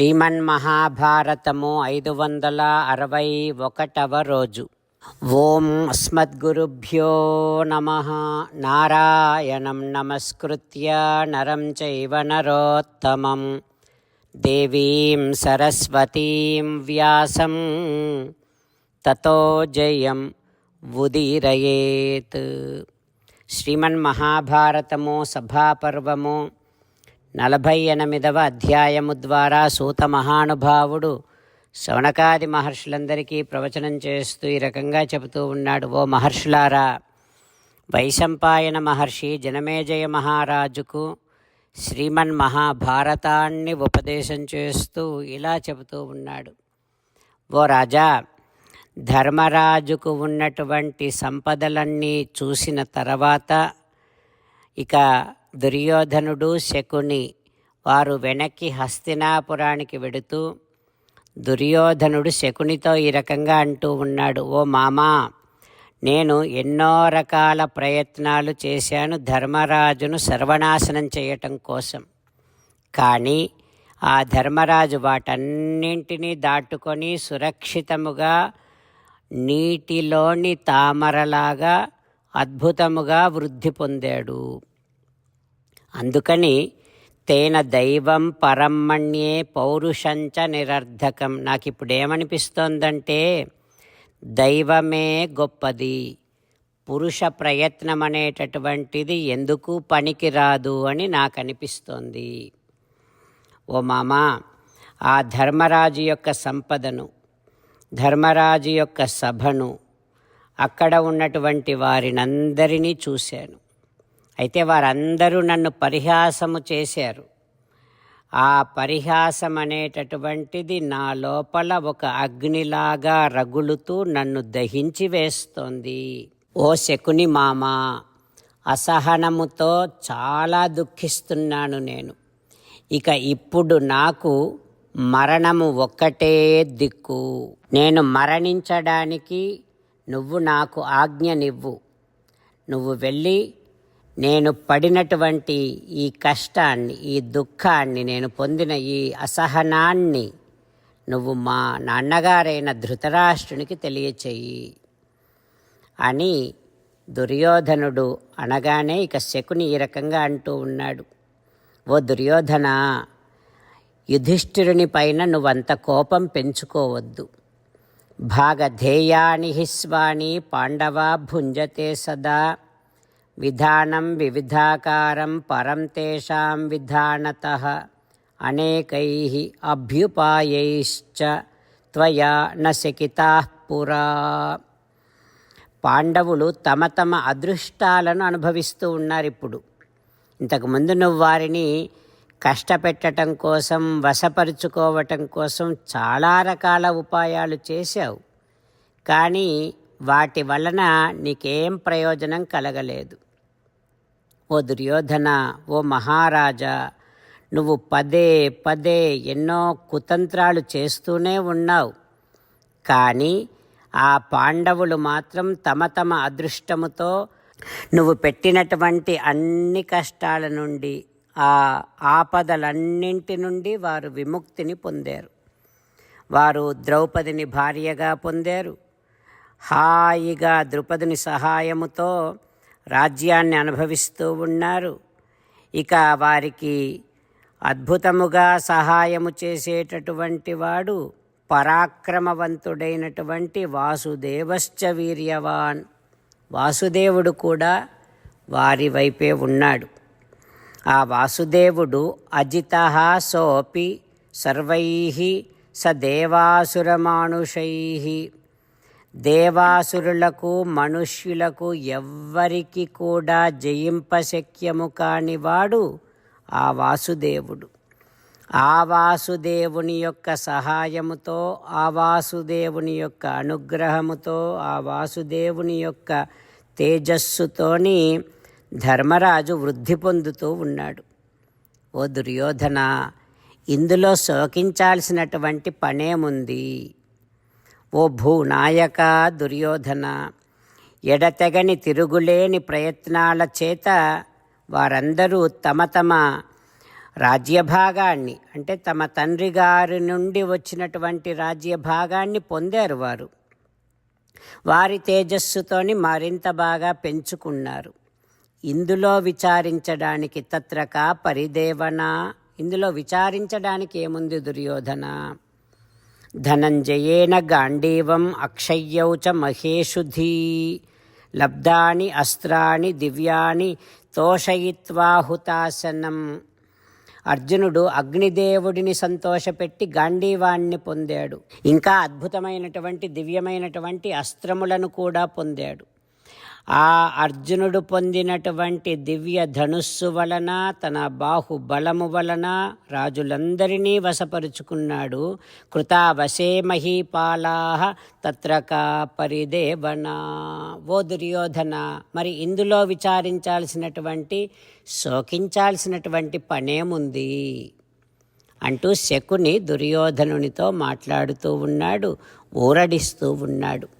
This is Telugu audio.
శ్రీమన్మహాభారతము ఐదు వందల అరవై ఒకటవ రోజు. ఓం అస్మద్గురుభ్యో నమ. నారాయణం నమస్కృత్య నరం చైవ నరోత్తమం. దేవీం సరస్వతీం వ్యాసం. తతో జయం ఉదీరయేత్. శ్రీమన్మహాభారతము సభాపర్వము నలభై ఎనిమిదవ అధ్యాయము ద్వారా సూత మహానుభావుడు శవనకాది మహర్షులందరికీ ప్రవచనం చేస్తూ ఈ రకంగా చెబుతూ ఉన్నాడు ఓ మహర్షులారా వైశంపాయన మహర్షి జనమేజయ మహారాజుకు శ్రీమన్ మహాభారతాన్ని ఉపదేశం చేస్తూ ఇలా చెబుతూ ఉన్నాడు. ఓ రాజా ధర్మరాజుకు ఉన్నటువంటి సంపదలన్నీ చూసిన తర్వాత ఇక దుర్యోధనుడు శకుని వారు వెనక్కి హస్తినాపురానికి వెడుతూ దుర్యోధనుడు శకునితో ఈ రకంగా అంటూ ఉన్నాడు ఓ మామా నేను ఎన్నో రకాల ప్రయత్నాలు చేశాను ధర్మరాజును సర్వనాశనం చేయటం కోసం. కానీ ఆ ధర్మరాజు వాటన్నింటినీ దాటుకొని సురక్షితముగా నీటిలోని తామరలాగా అద్భుతముగా వృద్ధి పొందాడు. అందుకని తేన దైవం పరమ్మణ్యే పౌరుషంచ నిరర్ధకం. నాకు ఇప్పుడు ఏమనిపిస్తోందంటే దైవమే గొప్పది. పురుష ప్రయత్నం అనేటటువంటిది ఎందుకు పనికిరాదు అని నాకు అనిపిస్తోంది ఓ మామ ఆ ధర్మరాజు యొక్క సంపదను ధర్మరాజు యొక్క సభను అక్కడ ఉన్నటువంటి వారినందరినీ చూశాను. అయితే వారందరూ నన్ను పరిహాసము చేశారు. ఆ పరిహాసం అనేటటువంటిది నా లోపల ఒక అగ్నిలాగా రగులుతూ నన్ను దహించి వేస్తోంది. ఓ శకుని మామ అసహనముతో చాలా దుఃఖిస్తున్నాను నేను. ఇక ఇప్పుడు నాకు మరణము ఒక్కటే దిక్కు. నేను మరణించడానికి నువ్వు నాకు ఆజ్ఞనివ్వు. నువ్వు వెళ్ళి నేను పడినటువంటి ఈ కష్టాన్ని ఈ దుఃఖాన్ని నేను పొందిన ఈ అసహనాన్ని నువ్వు మా నాన్నగారైన ధృతరాష్ట్రునికి తెలియచేయి అని దుర్యోధనుడు అనగానే ఇక శకుని ఈ రకంగా అంటూ ఉన్నాడు. ఓ దుర్యోధన యుధిష్ఠిరుని పైన నువ్వంత కోపం పెంచుకోవద్దు. భాగధేయాని హిస్వాణి పాండవా భుంజతే సదా. విధానం వివిధాకారం పరం తేషాం విధానత అనేకై అభ్యుపాయైశ్చ త్వయా నశకితా పురా. పాండవులు తమ తమ అదృష్టాలను అనుభవిస్తూ ఉన్నారు ఇప్పుడు ఇంతకుముందు నువ్వు వారిని కష్టపెట్టడం కోసం వశపరుచుకోవటం కోసం చాలా రకాల ఉపాయాలు చేశావు. కానీ వాటి వలన నీకేం ప్రయోజనం కలగలేదు. ఓ దుర్యోధన ఓ మహారాజా నువ్వు పదే పదే ఎన్నో కుతంత్రాలు చేస్తూనే ఉన్నావు. కానీ ఆ పాండవులు మాత్రం తమ తమ అదృష్టముతో నువ్వు పెట్టినటువంటి అన్ని కష్టాల నుండి ఆ ఆపదలన్నింటి నుండి వారు విముక్తిని పొందారు. వారు ద్రౌపదిని భార్యగా పొందారు. హాయిగా ద్రుపదిని సహాయముతో రాజ్యాన్ని అనుభవిస్తూ ఉన్నారు. ఇక వారికి అద్భుతముగా సహాయము చేసేటటువంటి వాడు పరాక్రమవంతుడైనటువంటి వాసుదేవశ్చ వీర్యవాన్. వాసుదేవుడు కూడా వారి వైపే ఉన్నాడు. ఆ వాసుదేవుడు అజిత సోపి సర్వై సదేవాసురమానుషై దేవాసురులకు మనుష్యులకు ఎవ్వరికి కూడా జయింపశక్యము కానివాడు ఆ వాసుదేవుడు. ఆ వాసుదేవుని యొక్క సహాయముతో ఆ వాసుదేవుని యొక్క అనుగ్రహముతో ఆ వాసుదేవుని యొక్క తేజస్సుతోని ధర్మరాజు వృద్ధి పొందుతూ ఉన్నాడు. ఓ దుర్యోధన ఇందులో శోకించాల్సినటువంటి పనేముంది? ఓ భూనాయక దుర్యోధన! ఎడతెగని తిరుగులేని ప్రయత్నాల చేత వారందరూ తమ తమ రాజ్యభాగాన్ని అంటే తమ తండ్రి గారి నుండి వచ్చినటువంటి రాజ్యభాగాన్ని పొందారు వారు. వారి తేజస్సుతోని మరింత బాగా పెంచుకున్నారు. ఇందులో విచారించడానికి తత్రక పరిదేవన? ఇందులో విచారించడానికి ఏముంది దుర్యోధన? ధనంజయేన గాండీవం అక్షయ్యౌ చ మహేషుధీ. లబ్ధాని అస్త్రాని దివ్యాని తోషయిత్వాహుతాసనం అర్జునుడు అగ్నిదేవుడిని సంతోషపెట్టి గాంధీవాణ్ణి పొందాడు. ఇంకా అద్భుతమైనటువంటి దివ్యమైనటువంటి అస్త్రములను కూడా పొందాడు. ఆ అర్జునుడు పొందినటువంటి దివ్య ధనుస్సు వలన తన బాహుబలము వలన రాజులందరినీ వశపరుచుకున్నాడు. కృతావశే మహీపాలా తత్రకా పరిదేవన. ఓ దుర్యోధన మరి ఇందులో విచారించాల్సినటువంటి శోకించాల్సినటువంటి పనేముంది? అంటూ శకుని దుర్యోధనునితో మాట్లాడుతూ ఉన్నాడు ఊరడిస్తూ ఉన్నాడు.